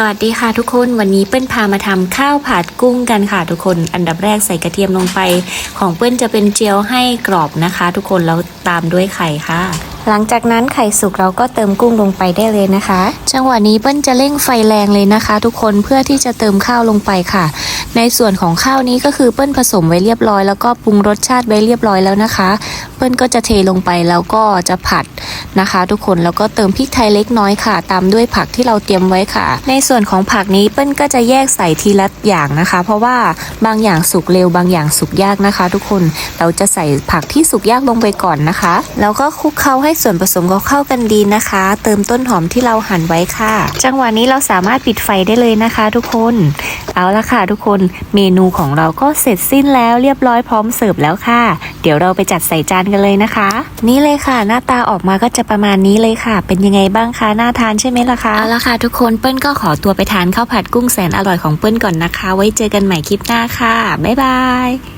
สวัสดีค่ะทุกคนวันนี้เปิ้ลพามาทำข้าวผัดกุ้งกันค่ะทุกคนอันดับแรกใส่กระเทียมลงไป ของเปิ้ลจะเป็นเจียวให้กรอบนะคะ ทุกคนแล้วตามด้วยไข่ค่ะ หลังจากนั้นไข่สุกเราก็เติมกุ้งลงไปได้เลยนะคะ จังหวะนี้เปิ้ลจะเร่งไฟแรงเลยนะคะ ทุกคนเพื่อที่จะเติมข้าวลงไปค่ะ ในส่วนของข้าวนี้ก็คือเปิ้ลผสมไว้เรียบร้อยแล้วก็ปรุงรสชาติไว้เรียบร้อยแล้วนะคะ เปิ้ลก็จะเทลงไปแล้วก็จะผัดนะคะ ทุกคนแล้วก็เติมพริกไทยเล็กน้อยค่ะ ตามด้วยผักที่เราเตรียมไว้ค่ะ ในส่วนของผักนี้เปิ้ลก็จะแยกใส่ทีละอย่างนะคะ เพราะว่าบางอย่างสุกเร็วบางอย่างสุกยากนะคะ ทุกคนเราจะใส่ผักที่สุกยากลงไปก่อนนะคะ แล้วก็คลุกเคล้าให้ส่วนผสมเขาเข้ากันดีนะคะ เติมต้นหอมที่เราหั่นไว้ค่ะ จังหวะนี้เราสามารถปิดไฟได้เลยนะคะ ทุกคนเอาละค่ะ ทุกคนเมนูของเราก็เสร็จสิ้นแล้วเรียบร้อยพร้อมเสิร์ฟแล้วค่ะเดี๋ยวเราไปจัดใส่จานกันเลยนะคะ นี่เลยค่ะ หน้าตาออกมาก็จะประมาณนี้เลยค่ะ เป็นยังไงบ้างคะน่าทานใช่ไหมล่ะคะเอาละค่ะทุกคนเปิ้ลก็ขอตัวไปทานข้าวผัดกุ้งแสนอร่อยของเปิ้ลก่อนนะคะ ไว้เจอกันใหม่คลิปหน้าค่ะบ๊ายบาย